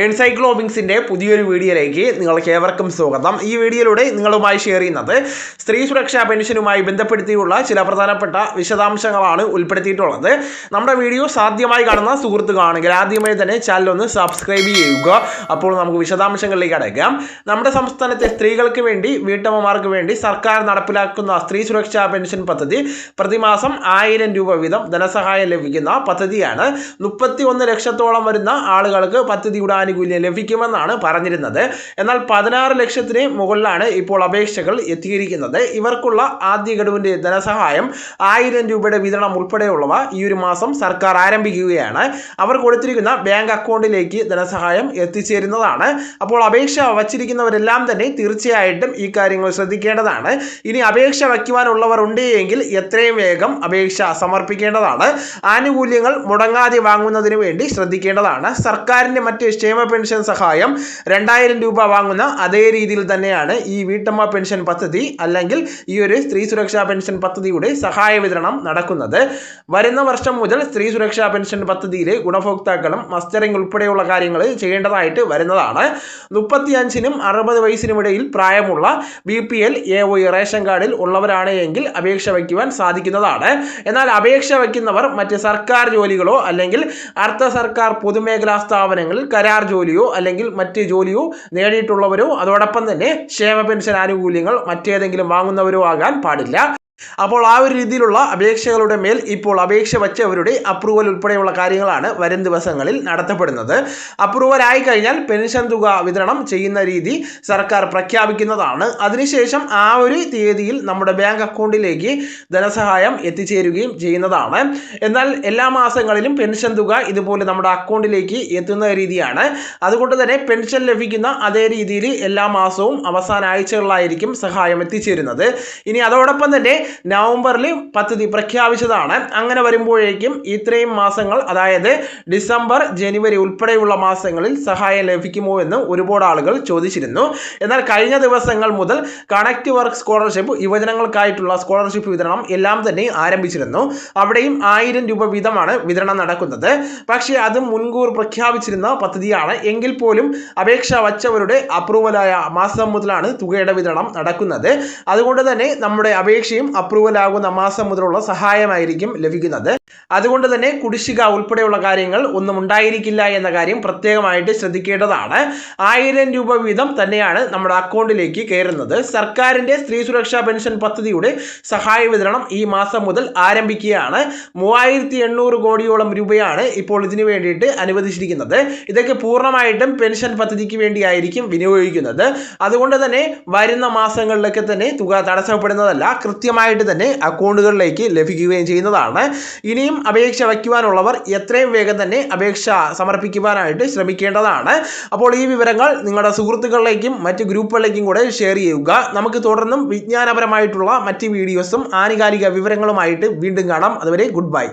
എൻസൈക്ലോബിങ്സിന്റെ പുതിയൊരു വീഡിയോയിലേക്ക് നിങ്ങൾക്ക് ഏവർക്കും സ്വാഗതം. ഈ വീഡിയോയിലൂടെ നിങ്ങളുമായി ഷെയർ ചെയ്യുന്നത് സ്ത്രീ സുരക്ഷാ പെൻഷനുമായി ബന്ധപ്പെടുത്തിയുള്ള ചില പ്രധാനപ്പെട്ട വിശദാംശങ്ങളാണ് ഉൾപ്പെടുത്തിയിട്ടുള്ളത്. നമ്മുടെ വീഡിയോ സാധ്യമായി കാണുന്ന സുഹൃത്തുക്കളാണെങ്കിൽ ആദ്യമായി തന്നെ ചാനൽ ഒന്ന് സബ്സ്ക്രൈബ് ചെയ്യുക. അപ്പോൾ നമുക്ക് വിശദാംശങ്ങളിലേക്ക് അടയ്ക്കാം നമ്മുടെ സംസ്ഥാനത്തെ സ്ത്രീകൾക്ക് വേണ്ടി വീട്ടമ്മമാർക്ക് വേണ്ടി സർക്കാർ നടപ്പിലാക്കുന്ന സ്ത്രീ സുരക്ഷാ പെൻഷൻ പദ്ധതി പ്രതിമാസം ആയിരം രൂപ വീതം ധനസഹായം ലഭിക്കുന്ന പദ്ധതിയാണ്. മുപ്പത്തി ലക്ഷത്തോളം വരുന്ന ആളുകൾക്ക് പദ്ധതിയുടെ ആനുകൂല്യം ലഭിക്കുമെന്നാണ് പറഞ്ഞിരുന്നത്. എന്നാൽ പതിനാറ് ലക്ഷത്തിന് മുകളിലാണ് ഇപ്പോൾ അപേക്ഷകൾ എത്തിയിരിക്കുന്നത്. ഇവർക്കുള്ള ആദ്യ ഗഡുവിന്റെ ധനസഹായം ആയിരം രൂപയുടെ വിതരണം ഉൾപ്പെടെയുള്ളവ ഈ ഒരു മാസം സർക്കാർ ആരംഭിക്കുകയാണ്. അവർ കൊടുത്തിരിക്കുന്ന ബാങ്ക് അക്കൗണ്ടിലേക്ക് ധനസഹായം എത്തിച്ചേരുന്നതാണ്. അപ്പോൾ അപേക്ഷ വച്ചിരിക്കുന്നവരെല്ലാം തന്നെ തീർച്ചയായിട്ടും ഈ കാര്യങ്ങൾ ശ്രദ്ധിക്കേണ്ടതാണ്. ഇനി അപേക്ഷ വയ്ക്കുവാനുള്ളവർ ഉണ്ട് എങ്കിൽ എത്രയും വേഗം അപേക്ഷ സമർപ്പിക്കേണ്ടതാണ്. ആനുകൂല്യങ്ങൾ മുടങ്ങാതെ വാങ്ങുന്നതിന് വേണ്ടി ശ്രദ്ധിക്കേണ്ടതാണ്. സർക്കാരിന്റെ മറ്റ് ക്ഷേമ പെൻഷൻ സഹായം രണ്ടായിരം രൂപ വാങ്ങുന്ന അതേ രീതിയിൽ തന്നെയാണ് ഈ വീട്ടമ്മ പെൻഷൻ പദ്ധതി അല്ലെങ്കിൽ ഈ ഒരു സ്ത്രീ സുരക്ഷാ പെൻഷൻ പദ്ധതിയുടെ സഹായ വിതരണം നടക്കുന്നത്. വരുന്ന വർഷം മുതൽ സ്ത്രീ സുരക്ഷാ പെൻഷൻ പദ്ധതിയിലെ ഗുണഭോക്താക്കളും മസ്റ്ററിംഗ് ഉൾപ്പെടെയുള്ള കാര്യങ്ങൾ ചെയ്യേണ്ടതായിട്ട് വരുന്നതാണ്. മുപ്പത്തിയഞ്ചിനും അറുപത് വയസ്സിനും ഇടയിൽ പ്രായമുള്ള B P L A O ration കാർഡിൽ ഉള്ളവരാണ് എങ്കിൽ അപേക്ഷ വയ്ക്കുവാൻ സാധിക്കുന്നതാണ്. എന്നാൽ അപേക്ഷ വയ്ക്കുന്നവർ മറ്റ് സർക്കാർ ജോലികളോ അല്ലെങ്കിൽ അർദ്ധ സർക്കാർ പൊതുമേഖലാ സ്ഥാപനങ്ങളിൽ കരാർ ജോലിയോ അല്ലെങ്കിൽ മറ്റ് ജോലിയോ നേടിയിട്ടുള്ളവരോ അതോടൊപ്പം തന്നെ ക്ഷേമ പെൻഷൻ ആനുകൂല്യങ്ങൾ മറ്റേതെങ്കിലും വാങ്ങുന്നവരോ ആകാൻ പാടില്ല. അപ്പോൾ ആ ഒരു രീതിയിലുള്ള അപേക്ഷകളുടെ മേൽ ഇപ്പോൾ അപേക്ഷ വച്ചവരുടെ അപ്രൂവൽ ഉൾപ്പെടെയുള്ള കാര്യങ്ങളാണ് വരും ദിവസങ്ങളിൽ നടത്തപ്പെടുന്നത്. അപ്രൂവൽ ആയി കഴിഞ്ഞാൽ പെൻഷൻ തുക വിതരണം ചെയ്യുന്ന രീതി സർക്കാർ പ്രഖ്യാപിക്കുന്നതാണ്. അതിനുശേഷം ആ ഒരു തീയതിയിൽ നമ്മുടെ ബാങ്ക് അക്കൗണ്ടിലേക്ക് ധനസഹായം എത്തിച്ചേരുകയും ചെയ്യുന്നതാണ്. എന്നാൽ എല്ലാ മാസങ്ങളിലും പെൻഷൻ തുക ഇതുപോലെ നമ്മുടെ അക്കൗണ്ടിലേക്ക് എത്തുന്ന രീതിയാണ്. അതുകൊണ്ട് തന്നെ പെൻഷൻ ലഭിക്കുന്ന അതേ രീതിയിൽ എല്ലാ മാസവും അവസാന ആഴ്ചകളിലായിരിക്കും സഹായം എത്തിച്ചേരുന്നത്. ഇനി അതോടൊപ്പം തന്നെ നവംബറിൽ പദ്ധതി പ്രഖ്യാപിച്ചതാണ്. അങ്ങനെ വരുമ്പോഴേക്കും ഇത്രയും മാസങ്ങൾ അതായത് ഡിസംബർ ജനുവരി ഉൾപ്പെടെയുള്ള മാസങ്ങളിൽ സഹായം ലഭിക്കുമോ എന്ന് ഒരുപാട് ആളുകൾ ചോദിച്ചിരുന്നു. എന്നാൽ കഴിഞ്ഞ ദിവസങ്ങൾ മുതൽ കണക്ട് വർക്ക് സ്കോളർഷിപ്പ് യുവജനങ്ങൾക്കായിട്ടുള്ള സ്കോളർഷിപ്പ് വിതരണം എല്ലാം തന്നെ ആരംഭിച്ചിരുന്നു. അവിടെയും ആയിരം രൂപ വീതമാണ് വിതരണം നടക്കുന്നത്. പക്ഷേ അത് മുൻകൂർ പ്രഖ്യാപിച്ചിരുന്ന പദ്ധതിയാണ്. എങ്കിൽ പോലും അപേക്ഷ വച്ചവരുടെ അപ്രൂവലായ മാസം മുതലാണ് തുകയുടെ വിതരണം നടക്കുന്നത്. അതുകൊണ്ട് തന്നെ നമ്മുടെ അപേക്ഷയും അപ്രൂവൽ ആകുന്ന മാസം മുതലുള്ള സഹായമായിരിക്കും ലഭിക്കുന്നത്. അതുകൊണ്ട് തന്നെ കുടിശ്ശിക ഉൾപ്പെടെയുള്ള കാര്യങ്ങൾ ഒന്നും ഉണ്ടായിരിക്കില്ല എന്ന കാര്യം പ്രത്യേകമായിട്ട് ശ്രദ്ധിക്കേണ്ടതാണ്. ആയിരം രൂപ വീതം തന്നെയാണ് നമ്മുടെ അക്കൗണ്ടിലേക്ക് കയറുന്നത്. സർക്കാരിന്റെ സ്ത്രീ സുരക്ഷാ പെൻഷൻ പദ്ധതിയുടെ സഹായ വിതരണം ഈ മാസം മുതൽ ആരംഭിക്കുകയാണ്. മൂവായിരത്തി എണ്ണൂറ് കോടിയോളം രൂപയാണ് ഇപ്പോൾ ഇതിനു വേണ്ടിയിട്ട് അനുവദിച്ചിരിക്കുന്നത്. ഇതൊക്കെ പൂർണമായിട്ടും പെൻഷൻ പദ്ധതിക്ക് വേണ്ടിയായിരിക്കും വിനിയോഗിക്കുന്നത്. അതുകൊണ്ട് തന്നെ വരുന്ന മാസങ്ങളിലൊക്കെ തന്നെ തുക തടസ്സപ്പെടുന്നതല്ല കൃത്യമായിട്ട് തന്നെ അക്കൗണ്ടുകളിലേക്ക് ലഭിക്കുകയും ചെയ്യുന്നതാണ്. ഇനിയും അപേക്ഷ വയ്ക്കുവാനുള്ളവർ എത്രയും വേഗം തന്നെ അപേക്ഷ സമർപ്പിക്കുവാനായിട്ട് ശ്രമിക്കേണ്ടതാണ്. അപ്പോൾ ഈ വിവരങ്ങൾ നിങ്ങളുടെ സുഹൃത്തുക്കളിലേക്കും മറ്റ് ഗ്രൂപ്പുകളിലേക്കും കൂടെ ഷെയർ ചെയ്യുക. നമുക്ക് തുടർന്നും വിജ്ഞാനപരമായിട്ടുള്ള മറ്റ് വീഡിയോസും ആനുകാലിക വിവരങ്ങളുമായിട്ട് വീണ്ടും കാണാം. അതുവരെ ഗുഡ് ബൈ.